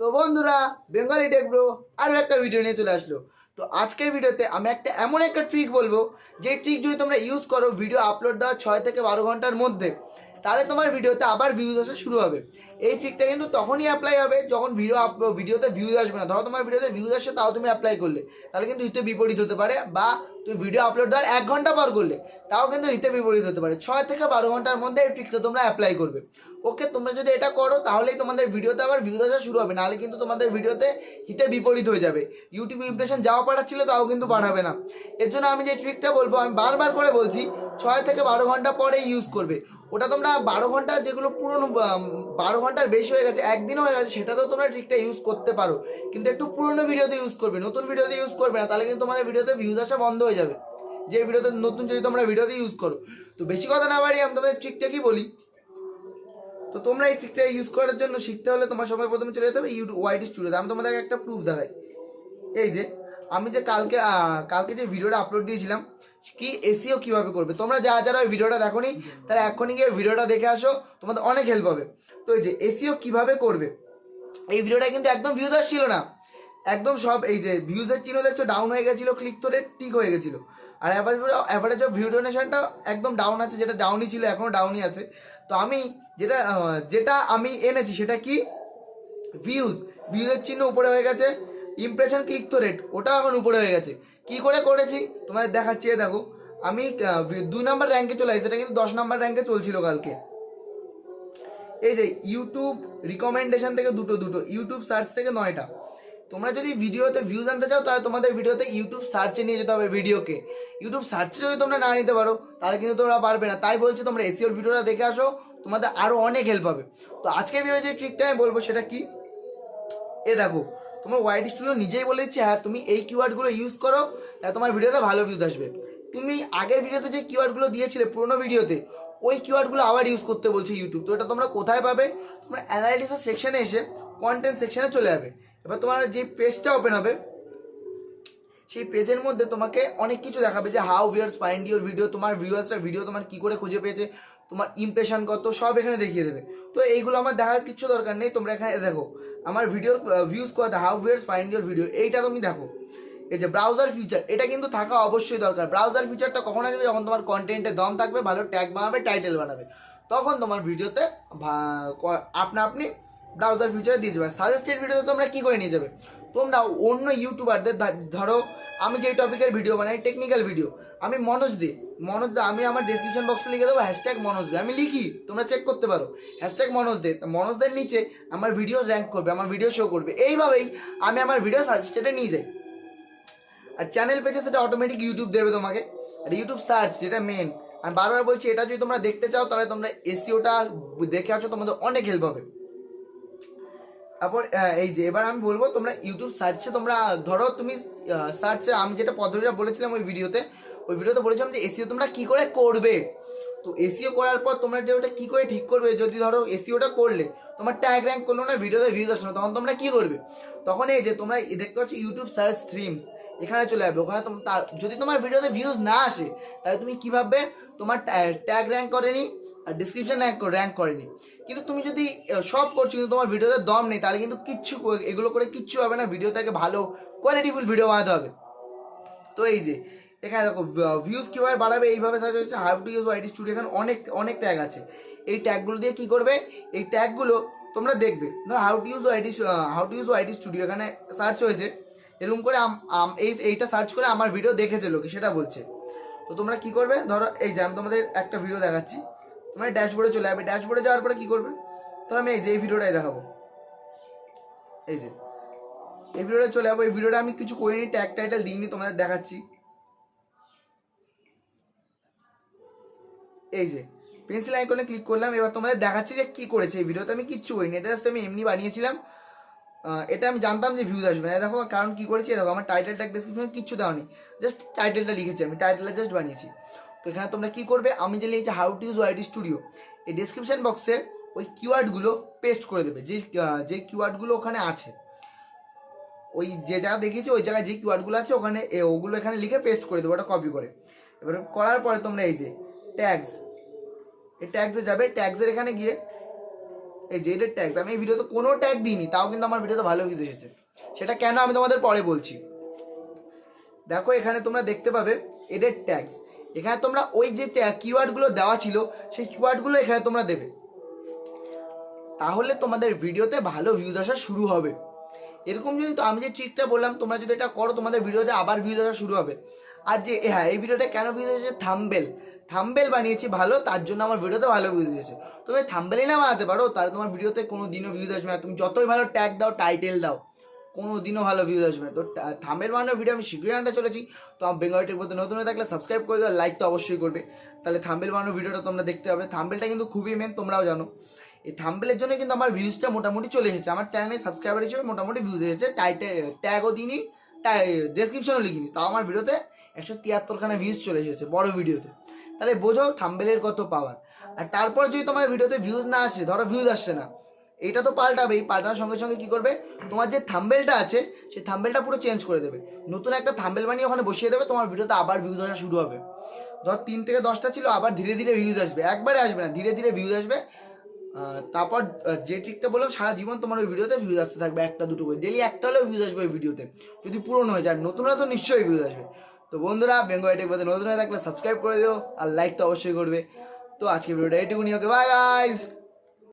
তো বন্ধুরা Bengali take bro আরও একটা ভিডিও নিয়ে চলে আসলো। তো আজকের ভিডিওতে আমি একটা এমন একটা ট্রিক বলব, যে ট্রিক যদি তোমরা ইউজ করো ভিডিও আপলোড দেওয়ার ছয় থেকে বারো ঘণ্টার মধ্যে। তাহলে তোমার ভিডিওতে আবার ভিউজ আসা শুরু হবে। এই ট্রিকটা কিন্তু তখনই অ্যাপ্লাই হবে যখন ভিডিও ভিডিওতে ভিউজ আসবে না। ধরো তোমার ভিডিওতে ভিউজ আসে, তাও তুমি অ্যাপ্লাই করলে। তাহলে কিন্তু হিতে বিপরীত হতে পারে বা তুমি ভিডিও আপলোড দেওয়ার এক ঘণ্টা পর করলে, তাও কিন্তু হিতে বিপরীত হতে পারে। ছয় থেকে বারো ঘণ্টার মধ্যে এই ট্রিকটা তোমরা অ্যাপ্লাই করবে। ওকে, তোমরা যদি এটা করো, তাহলেই তোমাদের ভিডিওতে আবার ভিউজ আসা শুরু হবে। নাহলে কিন্তু তোমাদের ভিডিওতে হিতে বিপরীত হয়ে যাবে। ইউটিউব ইমপ্রেশন যাওয়া পাঠাচ্ছিল, তাও কিন্তু বাড়াবে না। এর জন্য আমি যে ট্রিকটা বলব, আমি বারবার করে বলছি ছয় থেকে বারো ঘণ্টা পরে ইউজ করবে। ওটা তোমরা বারো ঘণ্টা যেগুলো পুরনো বারো ঘণ্টার বেশি হয়ে গেছে একদিন হয়ে গেছে, সেটা তো তোমরা ঠিকঠাক ইউজ করতে পারো। কিন্তু একটু পুরনো ভিডিওতে ইউজ করবে, নতুন ভিডিওতে ইউজ করবে না, তাহলে কিন্তু তোমাদের ভিডিওতে ভিউজ আসা বন্ধ হয়ে যাবে। যে ভিডিওতে নতুন যদি তোমরা ভিডিওতে ইউজ করো। তো বেশি কথা না বাড়ি আমি তোমাদের কি বলি। তো তোমরা এই ট্রিকটা ইউজ করার জন্য শিখতে হলে তোমার সবাই প্রথমে চলে যেতে হবে ইউটিউব ওয়াইড স্টুডিওতে আমি তোমাদের একটা প্রুফ দেখাই। এই যে, আমি যে কালকে কালকে যে ভিডিওটা আপলোড দিয়েছিলাম কি এসিও কীভাবে করবে? তোমরা যারা যারা ওই ভিডিওটা দেখোনি, তারা এখনই গিয়ে ভিডিওটা দেখে আসো, তোমাদের অনেক হেল্প হবে। তো এই যে এসিও কীভাবে করবে? এই ভিডিওটা কিন্তু একদম ভিউজ আসছিল না। একদম সব এই যে ভিউজের চিহ্ন দেখছ ডাউন হয়ে গেছিল ক্লিক রেট ঠিক হয়ে গেছিল। আর অ্যাভারেজ অ্যাভারেজ অফ ভিউ ডোনেশনটা একদম ডাউন আছে, যেটা ডাউনই ছিল এখনও ডাউনই আছে। তো আমি যেটা যেটা আমি এনেছি, সেটা কি? ভিউজ ভিউজের চিহ্ন উপরে হয়ে গেছে। ইমপ্রেশন ক্লিক তো রেট ওটা এখন উপরে হয়ে গেছে। কি করে করেছি? তোমাদের দেখাচ্ছি দেখো। আমি দুই নাম্বার র্যাঙ্কে চলে আসি, সেটা কিন্তু দশ নাম্বার র্যাঙ্কে চলছিল কালকে। এই যে ইউটিউব রিকমেন্ডেশন থেকে দুটো দুটো ইউটিউব সার্চ থেকে নয়টা। তোমরা যদি ভিডিওতে ভিউজ আনতে চাও, তাহলে তোমাদের ভিডিওতে ইউটিউব সার্চে নিয়ে যেতে হবে ভিডিওকে। ইউটিউব সার্চে যদি তোমরা না নিতে পারো, তাহলে কিন্তু তোমরা পারবে না। তাই বলছি, তোমরা এসিওর ভিডিওটা দেখে আসো, তোমাদের আরও অনেক হেল্প হবে। তো আজকের ভিডিও যে ট্রিকটা আমি বলব, সেটা কি? এ দেখো তোমার ওয়াইড স্টুডিও নিজেই বলে দিচ্ছে হ্যাঁ তুমি এই কিওয়ার্ডগুলো ইউজ করো, তাহলে তোমার ভিডিওতে ভালো ভিউজ আসবে। তুমি আগের ভিডিওতে যে কিওয়ার্ডগুলো দিয়েছিলে, পুরোনো ভিডিওতে, ওই কিওয়ার্ডগুলো আবার ইউজ করতে বলছে ইউটিউব তো এটা তোমরা কোথায় পাবে? তোমরা অ্যানালিটিসের সেকশনে এসে কন্টেন্ট সেকশনে চলে যাবে। এবার তোমার যে পেজটা ওপেন হবে, সেই পেজের মধ্যে তোমাকে অনেক কিছু দেখাবে যে how viewers find your video তোমার ভিউয়ার্সরা ভিডিও তোমার কী করে খুঁজে পেয়েছে তোমার ইমপ্রেশন কত, সব এখানে দেখিয়ে দেবে। তো এইগুলো আমার দেখার কিছু দরকার নেই, তোমরা এখানে দেখো, আমার ভিডিওর ভিউজ কত how viewers find your video এইটা তুমি দেখো। এই যে ব্রাউজার ফিচার এটা কিন্তু থাকা অবশ্যই দরকার। ব্রাউজার ফিচারটা কখন আসবে? যখন তোমার কন্টেন্টে দম থাকবে, ভালো ট্যাগ বানাবে টাইটেল বানাবে। তখন তোমার ভিডিওতে আপনা আপনি ব্রাউজার ফিচারে দিয়ে যাবে সাজেস্টেড ভিডিওতে তোমরা কী করে নিয়ে যাবে? তোমরা অন্য ইউটিউবারদের ধরো, আমি যে টপিকের ভিডিও বানাই টেকনিক্যাল ভিডিও আমি মনোজ দে, মনোজ দা, আমি আমার ডিসক্রিপশন বক্সে লিখে দেবো হ্যাশট্যাগ মনোজ দে, আমি লিখি, তোমরা চেক করতে পারো হ্যাশট্যাগ মনোজ দে, তা মনোজদের নিচে আমার ভিডিও র্যাঙ্ক করবে, আমার ভিডিও শো করবে, এইভাবেই আমি আমার ভিডিও সাজেস্টেডে নিয়ে যাই। আর চ্যানেল পেজে সেটা অটোমেটিক ইউটিউব দেবে তোমাকে, আর ইউটিউব সার্চ যেটা মেন আমি বারবার বলছি, এটা যদি তোমরা দেখতে চাও, তাহলে তোমরা এসিওটা দেখে আসো, তোমাদের অনেক হেল্প হবে। তারপর আহ, এই যে এবার আমি বলব তোমরা ইউটিউব সার্চে তোমরা ধরো তুমি সার্চে আমি যেটা পদ্ধতিটা বলেছিলাম ওই ভিডিওতে ওই ভিডিওতে বলেছিলাম যে এসিও তোমরা কি করে করবে? তো এসিও করার পর তোমরা যে ওটা কি করে ঠিক করবে যদি ধরো এসিওটা করলে তোমার ট্যাগ র্যাঙ্ক করল না ভিডিওতে ভিউজ আসলো তখন তোমরা কি করবে? তখন এই যে তোমরা দেখতে পাচ্ছ ইউটিউব সার্চ স্ট্রিমস এখানে চলে যাবে ওখানে তার যদি তোমার ভিডিওতে ভিউজ না আসে তাহলে তুমি কি ভাববে? তোমার ট্যাগ র্যাঙ্ক করেনি ডিসক্রিপশন র্যাঙ্ক করেনি। কিন্তু তুমি যদি সব করছ, কিন্তু তোমার ভিডিওতে দম নেই, তাহলে কিন্তু কিচ্ছু এগুলো করে কিচ্ছু হবে না। ভিডিওটাকে ভালো কোয়ালিটিফুল ভিডিও বানাতে হবে। তো এই যে, এখানে দেখো ভিউজ কীভাবে বাড়াবে, এইভাবে সার্চ হচ্ছে how to use YT studio এখানে অনেক অনেক ট্যাগ আছে। এই ট্যাগগুলো দিয়ে কী করবে? এই ট্যাগগুলো তোমরা দেখবে। ধরো how to use YT how to use YT studio এখানে সার্চ হয়েছে। এরকম করে এই, এইটা সার্চ করে আমার ভিডিও দেখেছে লোকে, সেটা বলছে। তো তোমরা কি করবে? ধরো এই যে আমি তোমাদের একটা ভিডিও দেখাচ্ছি। তোমরা ড্যাশবোর্ডে চলে যাবে ড্যাশবোর্ডে যাওয়ার পরে কি করবে? ধরো আমি এই যে, এই ভিডিওটাই দেখাবো। এই যে, এই ভিডিওটা চলে যাব এই ভিডিওটা আমি কিছু করিনি ট্যাগ টাইটেল দিইনি, তোমাদের দেখাচ্ছি। এই যে পেন্সিল আইকনে ক্লিক করলাম। এবার তোমাদের দেখাচ্ছি যে কি করেছে এই ভিডিওতে। আমি কিচ্ছু করিনি। এটা জাস্ট আমি এমনি বানিয়েছিলাম। এটা আমি জানতাম যে ভিউজ আসবে না। দেখো কারণ কি করেছি? দেখো, আমার টাইটেল ট্যাগ ডিসক্রিপশনে কিচ্ছু দেওয়ানি জাস্ট টাইটেলটা লিখেছি আমি। টাইটেলটা জাস্ট বানিয়েছি। তো এখানে তোমরা কি করবে? আমি যে লিখেছি how to use YT studio এই ডিসক্রিপশন বক্সে ওই কিওয়ার্ডগুলো পেস্ট করে দেবে। যে যে কিওয়ার্ডগুলো ওখানে আছে, ওই যে জায়গা দেখিয়েছি, ওই জায়গায় যে কিওয়ার্ডগুলো আছে, ওখানে ওগুলো এখানে লিখে পেস্ট করে দেবো, ওটা কপি করে। এবার করার পরে তোমরা এই যে ট্যাগস এই ট্যাগসে যাবে। ট্যাগসের এখানে গিয়ে, এই যে এদের ট্যাগ আমি এই ভিডিওতে কোনো ট্যাগ দিইনি, তাও কিন্তু আমার ভিডিওতে ভালো ভিউজ এসেছে। সেটা কেন আমি তোমাদের পরে বলছি? দেখো, এখানে তোমরা দেখতে পাবে, এদের ট্যাগস এখানে তোমরা ওই যে কিওয়ার্ডগুলো দেওয়া ছিল, সেই কিওয়ার্ডগুলো এখানে তোমরা দেবে। তাহলে তোমাদের ভিডিওতে ভালো ভিউজ আসা শুরু হবে। এরকম যদি তো আমি যে ট্রিকটা বললাম, তোমরা যদি এটা করো, তোমাদের ভিডিওতে আবার ভিউজ আসা শুরু হবে। আর যে হ্যাঁ এই ভিডিওটা কেন ভিউজ এসেছে থাম্বেল থাম্বেল বানিয়েছি ভালো, তার জন্য আমার ভিডিওতে ভালো ভিউজ এসেছে তুমি থাম্বেলই না বানাতে পারো, তাহলে তোমার ভিডিওতে কোনো দিনও ভিউজ আসবে না। তুমি যতই ভালো ট্যাগ দাও টাইটেল দাও। কোনো দিনও ভালো ভিউজ আসবে না। তো থাম্বেল বানানোর ভিডিও আমি শীঘ্রই আনতে চলেছি। তো আমার বেঙ্গলি টেক বলতে নতুন হয়ে থাকলে সাবস্ক্রাইব করে দেওয়া লাইক তো অবশ্যই করবে। তাহলে থাম্বেল বানানোর ভিডিওটা তোমরা দেখতে হবে থাম্বেলটা কিন্তু খুবই মেন তোমরাও জানো। এই থাম্বেলের জন্য কিন্তু আমার ভিউজটা মোটামুটি চলে এসেছে। আমার চ্যানেলে সাবস্ক্রাইবার হিসেবে মোটামুটি ভিউজ এসেছে। ট্যাগও দিইনি ডেসক্রিপশনও লিখিনি। তাও আমার ভিডিওতে একশো তিয়াত্তরখানা ভিউজ চলে এসেছে বড় ভিডিওতে তাহলে বোঝো থাম্বেলের কত পাওয়ার আর তারপর যদি তোমার ভিডিওতে ভিউজ না আসে, ধরো ভিউজ আসছে না এটা তো পাল্টাবেই পাল্টানোর সঙ্গে সঙ্গে কি করবে? তোমার যে থাম্বেলটা আছে, সেই থাম্বেলটা পুরো চেঞ্জ করে দেবে। নতুন একটা থাম্বেল বানিয়ে ওখানে বসিয়ে দেবে, তোমার ভিডিওতে আবার ভিউজ আসা শুরু হবে। ধর তিন থেকে দশটা ছিল, আবার ধীরে ধীরে ভিউজ আসবে, একবারে আসবে না, ধীরে ধীরে ভিউজ আসবে। তারপর যে ট্রিকটা বললাম, সারা জীবন তোমার ওই ভিডিওতে ভিউজ আসতে থাকবে, একটা দুটো করে। ডেলি একটা হলেও ভিউজ আসবে ওই ভিডিওতে, যদি পুরনো হয়ে যায়। নতুন হলে তো নিশ্চয়ই ভিউজ আসবে। তো বন্ধুরা বেঙ্গল টেক নতুন হয়ে থাকলে সাবস্ক্রাইব করে দিও, আর লাইক তো অবশ্যই করবে। তো আজকে ভিডিওটা এইটুকুনি ওকে বাই গাইজ